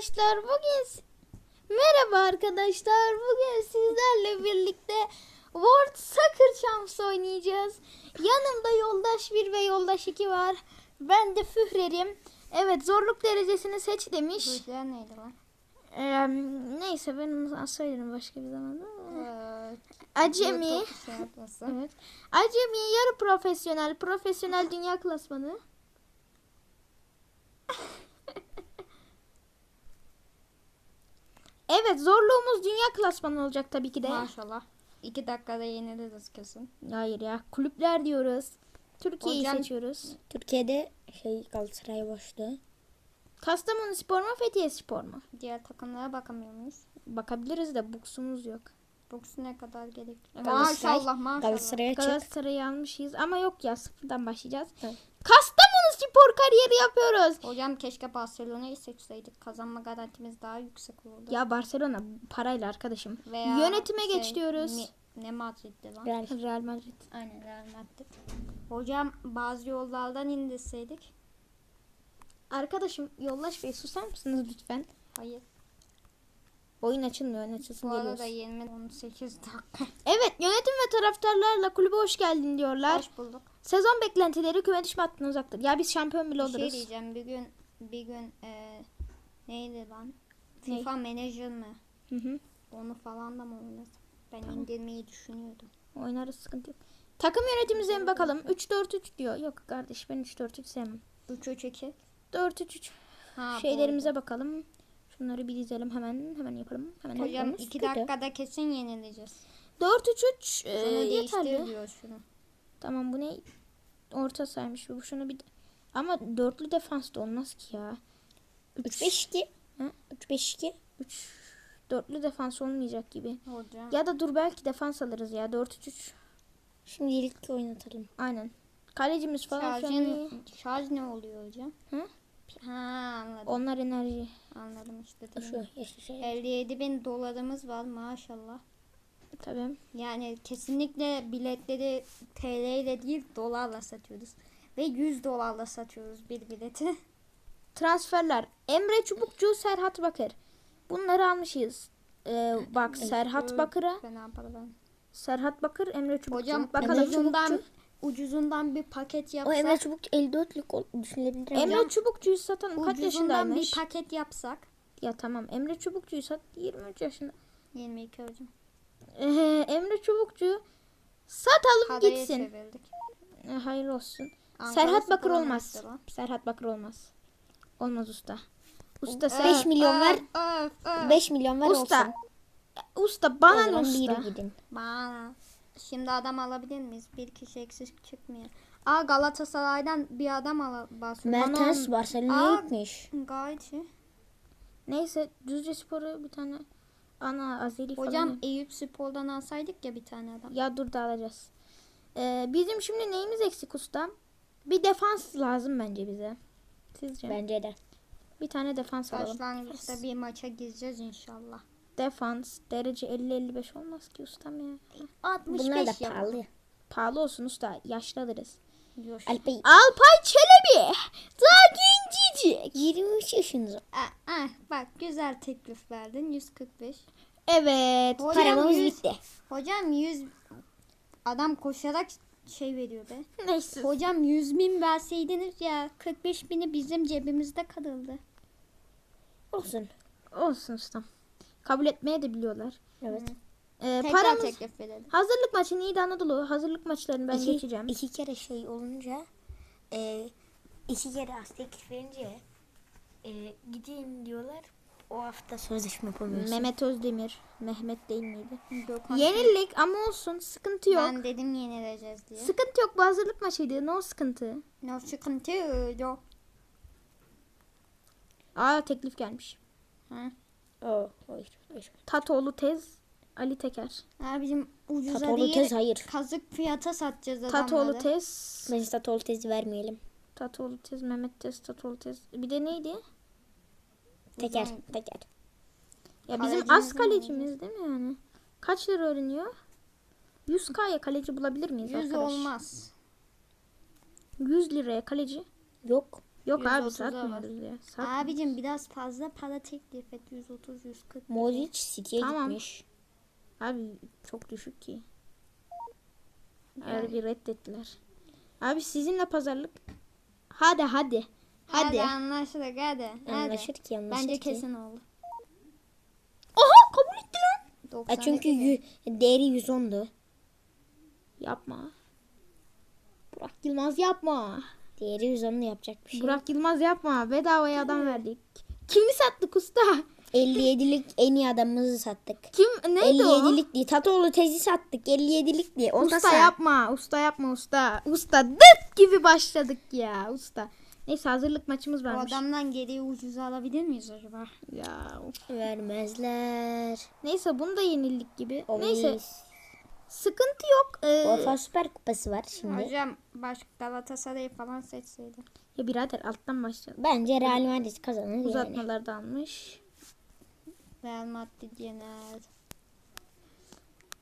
arkadaşlar. Bugün Merhaba arkadaşlar. Bugün sizlerle birlikte World Soccer Champs oynayacağız. Yanımda yoldaş 1 ve yoldaş 2 var. Ben de Führer'im. Evet zorluk derecesini seç demiş. Rüzgar neydi lan? Ee, neyse ben onu söylerim başka bir zamanda. Ee, Acemi. Evet. Acemi yarı profesyonel. Profesyonel dünya klasmanı. Evet zorluğumuz dünya klasmanı olacak tabii ki de. Maşallah. İki dakikada yeniliriz kesin. Hayır ya kulüpler diyoruz. Türkiye'yi Hocam- seçiyoruz. Türkiye'de şey Galatasaray başlı. Kastamonu Spor mu Fethiye Spor mu? Diğer takımlara bakamıyor muyuz? Bakabiliriz de buksumuz yok. Boksu ne kadar gerekli? Maşallah maşallah. Galatasaray'a çık. Galatasaray'ı almışız ama yok ya sıfırdan başlayacağız. Evet. Kastamonu Spor kariyeri yapıyoruz. Hocam keşke Barcelona'yı seçseydik. Kazanma garantimiz daha yüksek olurdu. Ya Barcelona parayla arkadaşım. Veya Yönetime şey, geç diyoruz. Mi- ne Madrid'di lan? Real. Real Madrid. Aynen Real Madrid. Hocam bazı yollardan indirseydik. Arkadaşım Yollaş Bey susar mısınız lütfen? Hayır. Oyun açılmıyor. Oyun açılsın Bu arada geliyoruz. 20 18 dakika. Evet yönetim ve taraftarlarla kulübe hoş geldin diyorlar. Hoş bulduk. Sezon beklentileri küme düşme hattına uzaktır. Ya biz şampiyon bile Bir şey oluruz. diyeceğim. Bir gün bir gün e, neydi lan? Ne? FIFA Manager mi? Hı hı. Onu falan da mı oynasam? Ben indirmeyi düşünüyordum. Oynarız sıkıntı yok. Takım yönetimimize mi bakalım? 3-4-3 diyor. Yok kardeş ben 3-4-3 sevmem. 3 3 2. 4-3-3. Ha, Şeylerimize bakalım. Şunları bir dizelim hemen. Hemen yapalım. Hemen bu. Hocam yapalım. 2 kötü. dakikada kesin yenileceğiz. 4-3-3 e, Şunu değiştir yeterli. diyor şunu. Tamam bu ne? Orta saymış bu. Şunu bir ama dörtlü defans da olmaz ki ya. 3-5-2. Hı? 3-5-2. 3 dörtlü defans olmayacak gibi. Hocam. Ya da dur belki defans alırız ya. 4-3-3. Şimdilik oynatalım. Aynen. Kalecimiz falan. Şarjın, şarj ne oluyor hocam? Hı? Ha anladım. Onlar enerji. Anladım işte. Şu yeşil şey. 57 bin dolarımız var maşallah. Tabii. Yani kesinlikle biletleri TL ile değil dolarla satıyoruz. Ve 100 dolarla satıyoruz bir bileti. Transferler. Emre Çubukçu, Serhat Bakır. Bunları almışız. Ee, bak Serhat Bakır'a. Serhat Bakır, Emre Çubukçu. Hocam Bakalım. ucuzundan, ucuzundan bir paket O yapsak. Emre Çubuk 54'lük ol- düşünülebilir? Emre Çubukçu'yu satan kaç ucuzundan yaşındaymış? bir paket yapsak. Ya tamam Emre Çubukçu'yu sat 23 yaşında. 22 hocam. Ee, Emre Çubukçu satalım Paraya gitsin. çevirdik. Ee, hayır olsun. Ankara Serhat Bakır olmaz. mesela. Serhat Bakır olmaz. Olmaz usta. Usta sen. 5 milyon ver. öf, öf. 5 milyon ver Usta. olsun. Usta bana ne usta? gidin. Bana. Şimdi adam alabilir miyiz? Bir kişi eksik çıkmıyor. Aa Galatasaray'dan bir adam al basıyor. Mertens Barcelona'ya gitmiş. Gayet iyi. Neyse Düzce Spor'u bir tane ana Azeri falan. Hocam Eyüp Spor'dan alsaydık ya bir tane adam. Ya dur da alacağız. Ee, bizim şimdi neyimiz eksik usta? Bir defans lazım bence bize. Sizce? Bence de. Bir tane defans alalım. Başlangıçta bir maça gireceğiz inşallah. Defans derece 50-55 olmaz ki ustam ya. 65 Bunlar da yapalım. pahalı. Pahalı olsun usta. Yaşlı alırız. Alpay Alpay Çelebi. Gencecik. 23 yaşında. Aa, aa, bak güzel teklif verdin 145. Evet. Hocam Paramız 100 bitti. Hocam 100 adam koşarak şey veriyor be. Neyse. Hocam 100 bin verseydiniz ya 45 bini bizim cebimizde kalırdı. Olsun. Olsun ustam. Kabul etmeye de biliyorlar. Evet. Ee, Tekrar paramız... teklif verelim. Hazırlık maçı Niğde Anadolu. Hazırlık maçlarını ben iki, geçeceğim. iki kere şey olunca e, iki kere teklif verince e, gidin diyorlar. O hafta sözleşme yapamıyorsun. Mehmet Özdemir. Mehmet değil miydi? Gökhan- Yenildik ama olsun. Sıkıntı yok. Ben dedim yenileceğiz diye. Sıkıntı yok. Bu hazırlık maçıydı. No sıkıntı. No sıkıntı yok. Aa teklif gelmiş. Ha? Oo, hayır, hayır. Tatoğlu Tez. Ali Teker. Ha, bizim ucuza Tatoğlu değil tez hayır. kazık fiyata satacağız adamları. Tatoğlu Tez. Biz Tatoğlu tezi vermeyelim. Tatoğlu Tez. Mehmet Tez. Tatoğlu Tez. Bir de neydi? Teker, Uzun- teker. Ya bizim Kalecimiz az mi kalecimiz değil mi yani? Kaç lira öğreniyor? 100k'ya kaleci bulabilir miyiz 100 arkadaş? olmaz. 100 liraya kaleci. Yok. Yok abi 130'a var. satmıyoruz ya. Sat- Abicim biraz fazla para teklif et. 130 140. Modric City'ye Tamam. gitmiş. Abi çok düşük ki. Eğer bir reddettiler. Abi sizinle pazarlık. Hadi hadi. Hadi. Hadi anlaştık hadi. hadi. Anlaşır ki anlaşır Bence ki. kesin oldu. Oha kabul etti lan. 90 E çünkü yü- değeri 110'du. Yapma. Burak Yılmaz yapma. Değeri 110'du yapacak bir şey. Burak Yılmaz yapma. Bedavaya adam verdik. Kimi sattık usta? 57'lik en iyi adamımızı sattık. Kim neydi o? 57'lik diye Tatoğlu tezi sattık. 57'lik diye. Onu Usta yapma. Usta yapma usta. Usta dıt gibi başladık ya usta. Neyse hazırlık maçımız O varmış. adamdan geriye ucuza alabilir miyiz acaba? Ya of. Vermezler. Neyse bunu da yenildik gibi. O Neyse sıkıntı yok. Ee, Orfa Süper Kupası var şimdi. Hocam başka Galatasaray'ı falan seçseydim. ya birader alttan başlayalım. Bence Real Madrid kazanır yani. Uzatmalar da almış. Real Madrid yener.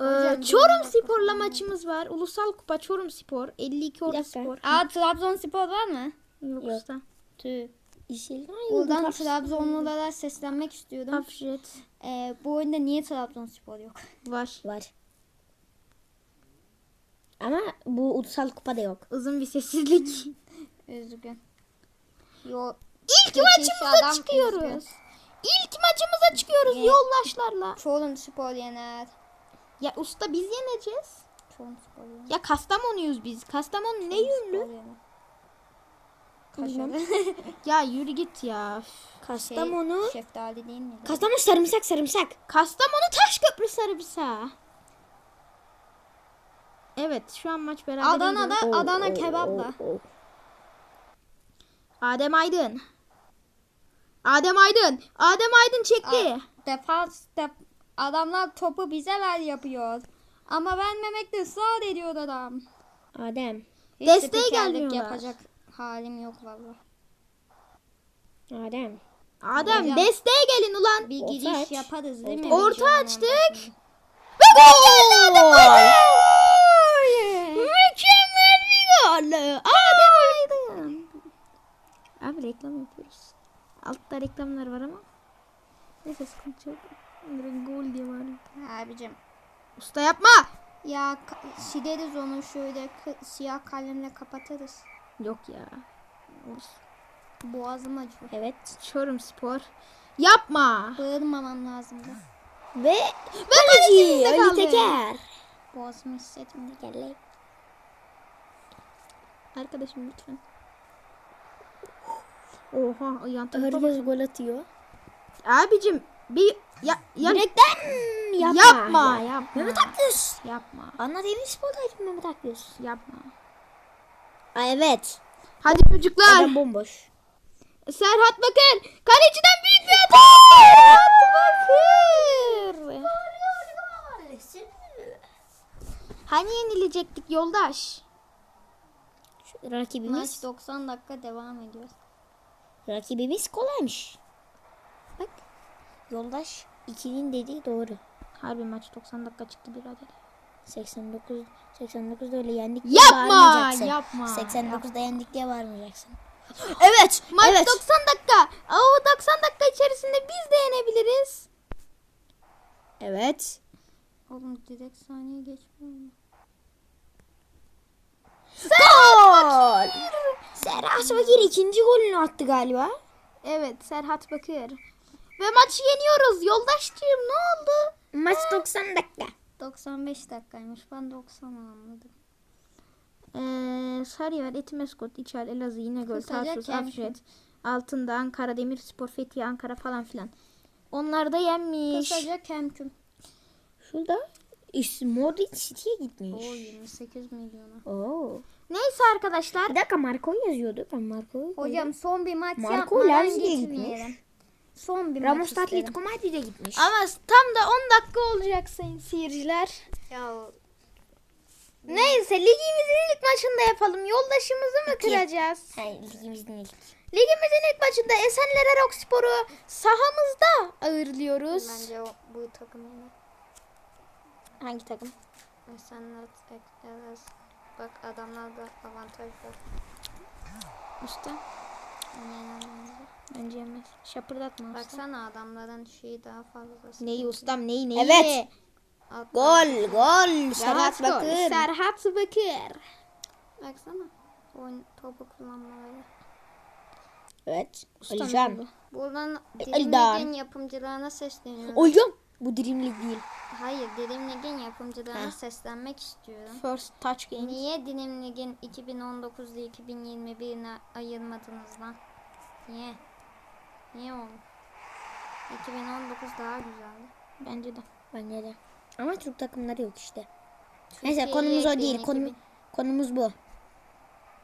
Ee, Hocam, Çorum Spor'la maçımız var. Ulusal Kupa Çorum Spor. 52 Ordu. Spor. Aa Trabzonspor var mı? Yok, usta. Tüh. Buradan Trabzonlulara seslenmek istiyorum. Afşet Ee, bu oyunda niye Trabzonspor yok? var. var. Ama bu ulusal kupada yok. Uzun bir sessizlik. Üzgün. Yo, İlk maçımıza adam çıkıyoruz. üzgün. İlk maçımıza çıkıyoruz Ye- yoldaşlarla. Çorum Spor yener. Ya usta biz yeneceğiz. Çorum Spor yener. Ya Kastamonu'yuz biz. Kastamonu ne Spor yünlü? Ya yürü git ya. Kastamonu. Şey, şeftali değil miydi? Kastamonu sarımsak sarımsak. Kastamonu Taşköprü Sarımsağı. Evet şu an maç beraber. Adana'da Adana kebapla. Adem Aydın. Adem Aydın. Adem Aydın çekti. Defans def adamlar topu bize ver yapıyor. Ama vermemekte ısrar ediyor adam. Adem. Hiç Desteğe gelmiyorlar. yapacak halim yok valla. Adem. Adem Hocam. desteğe gelin ulan. Bir giriş yaparız değil mi? Orta açtık. Ve gol geldi Adem Aydın. Mükemmel bir gol. Adem Aydın. Abi reklam yapıyoruz. Altta reklamlar var ama. Neyse sıkıntı yok. Direkt gol diye var. Abicim. Usta yapma. Ya sileriz onu şöyle siyah kalemle kapatırız. Yok ya. Boğazım acıyor. Evet. Çorum Spor. Yapma. Bağırmamam lazımdı. Ve kaleci kaleci Ali. Teker. Boğazımı hissetmiyor. Gel. Arkadaşım lütfen. Oha yan tarafa. Herkes gol atıyor. Abicim bir ya, ya Direkten yapma. yapma yapma. Mehmet Akgüz. Yapma. Anlat Emin Spor'daydı Mehmet Akgüz. Yapma. Aa, evet. Hadi çocuklar. Adam bomboş. Serhat Bakır. Kaleciden büyük bir hata. Serhat Bakır. Hani yenilecektik yoldaş? Şu rakibimiz, Maç 90 dakika devam ediyor. Rakibimiz kolaymış. Bak. Yoldaş 2'nin dediği doğru. Harbi maç 90 dakika çıktı birader. 89 89'da öyle yendik diye Yapma, yapma, 89'da yendik diye bağırmayacaksın. Evet. Maç evet. 90 dakika. O 90 dakika içerisinde biz de yenebiliriz. Evet. Oğlum direkt saniye geçmiyor mu? Gol! Serhat Bakır ikinci golünü attı galiba. Evet Serhat Bakır. Ve maçı yeniyoruz yoldaşçığım ne oldu? Maç 90 dakika. 95 dakikaymış. Ben 90 anladım. Ee, Sarıyer, Etimeskut, İçal, Elazığ, İnegöl, Tarsus. Afşet, Altındağ, Ankara, Demirspor, Fethiye, Ankara falan filan. Onlar da yenmiş. Kısaca kemküm. Şurada İs- Modric City'ye gitmiş. O 28 milyona. Oo. Neyse arkadaşlar. Bir dakika Marco yazıyordu. Ben Marco'yu Hocam son bir maç Marco yapmadan Lazio'ya gitmeyelim. Son bir Ramos maç. Atletico Madrid'e gitmiş. Ama tam da 10 dakika olacak sayın seyirciler. Ya Neyse ligimizin ilk maçında yapalım. Yoldaşımızı mı İki. kıracağız? Hayır, ligimizin ilk. Ligimizin ilk maçında Esenler Erok Sporu sahamızda ağırlıyoruz. bence o, bu takım yener. Hangi takım? Esenler ekleriz. Bak adamlar da avantaj var. Usta. Bence yemez. Şapırdatma. Baksana adamların şeyi daha fazla. Neyi ustam neyi neyi? Evet. Alt- Gol gol. Serhat gol. Bakır. Serhat Bakır. Baksana. Oyun topu kullanmaları. Evet. Ustam. Buradan Alidan. Dirimlig'in yapımcılarına sesleniyorum. Hocam bu dirimlik değil. Hayır Dirimlig'in yapımcılarına seslenmek istiyorum. First touch game. Niye Dilimlig'in 2019 ile 2021'ine ayırmadınız lan? Niye? Niye oğlum? 2019 daha güzeldi. Bence de. Bence de. Ama Türk takımları yok işte. Türkiye'yi Neyse konumuz o değil. Konu, 2000. konumuz bu.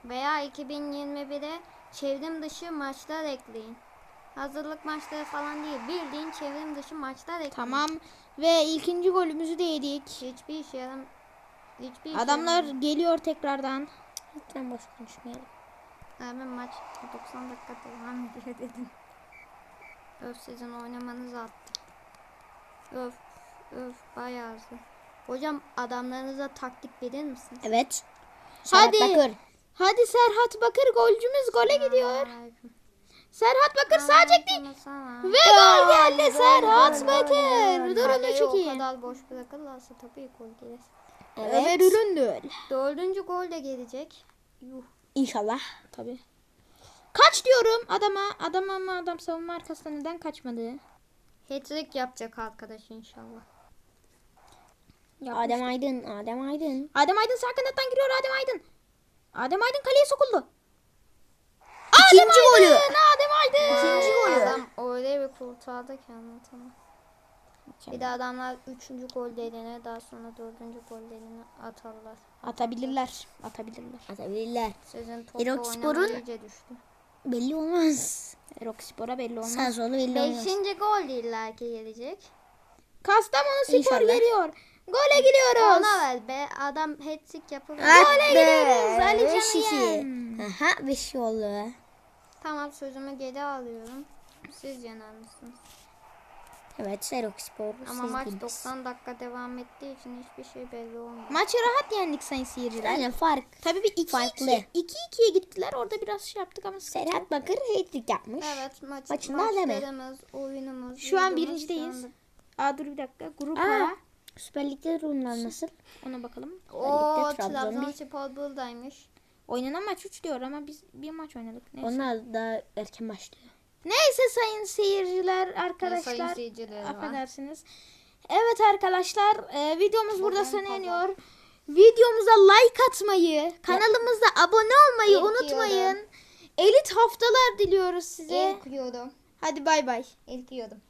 Veya 2021'e çevrim dışı maçlar ekleyin. Hazırlık maçları falan değil. Bildiğin çevrim dışı maçlar ekleyin. Tamam. Ve ikinci golümüzü de yedik. Hiçbir işe yaram... Hiçbir işe Adamlar yaramıyor. geliyor tekrardan. Lütfen boş konuşmayalım. Abi maç 90 dakika devam ediyor dedim. Öf sizin oynamanızı attım. Öf öf bayağı hızlı. Hocam adamlarınıza taktik verir misiniz? Evet. Serhat Hadi. Bakır. Hadi Serhat Bakır golcümüz gole gidiyor. Aleyküm. Serhat Bakır sağ çekti. Ve gol geldi Serhat Bakır. Kaleyi çok o iyi. kadar boş bırakırlarsa tabii gol gelir. Ömer Evet. Üründül. Dördüncü gol de gelecek. Yuh. İnşallah. Tabii. Kaç diyorum adama. Adam ama adam savunma arkasında neden kaçmadı? Hat-trick yapacak arkadaş inşallah. Yapmış. Adem Aydın. Adem Aydın. Adem Aydın sağ kanattan giriyor Adem Aydın. Adem Aydın kaleye sokuldu. İkinci golü. Adem Aydın. İkinci golü. Adam öyle bir kurtardı ki anlatamam. Bir de adamlar üçüncü gollerini daha sonra dördüncü gollerini atarlar. Atabilirler. Atabilirler. Atabilirler. Sizin oynama iyice düştü. Belli olmaz. Rockspor'a belli olmaz. Sağ solu belli olmaz. Beşinci gol de illaki gelecek. Kastamonu Spor İnşallah. geliyor. Gole gidiyoruz. Ona ver be. Adam hat-trick yapıyor. Hadi. gidiyoruz. Ali Can'ı yen. Aha beş oldu. Tamam sözümü geri alıyorum. Siz yener misiniz? Evet Serok Spor. Ama maç biliriz. 90 dakika devam ettiği için hiçbir şey belli olmuyor. Maçı rahat yendik sayın seyirciler. Yani fark. Tabii bir 2 Farklı. 2 2 2'ye gittiler. Orada biraz şey yaptık ama. Serhat Bakır hat-trick yapmış. Evet maç, Maçın maçlarımız, oyunumuz. Şu an birincideyiz. Aa dur bir dakika. Grup A. Süper Lig'de durumlar nasıl? Ona bakalım. Oo Trabzon bir- Trabzonspor buradaymış. Oynanan maç 3 diyor ama biz bir maç oynadık. Neyse. Onlar da erken başlıyor. Neyse sayın seyirciler, Sayın arkadaşlar. seyirciler var. Affedersiniz. Evet arkadaşlar, e, videomuz burada Bugün sona eriyor. Videomuza like atmayı, kanalımıza abone olmayı İlk unutmayın. Elit haftalar diliyoruz size. İlk yorum. Hadi bay bay. İlk yorum.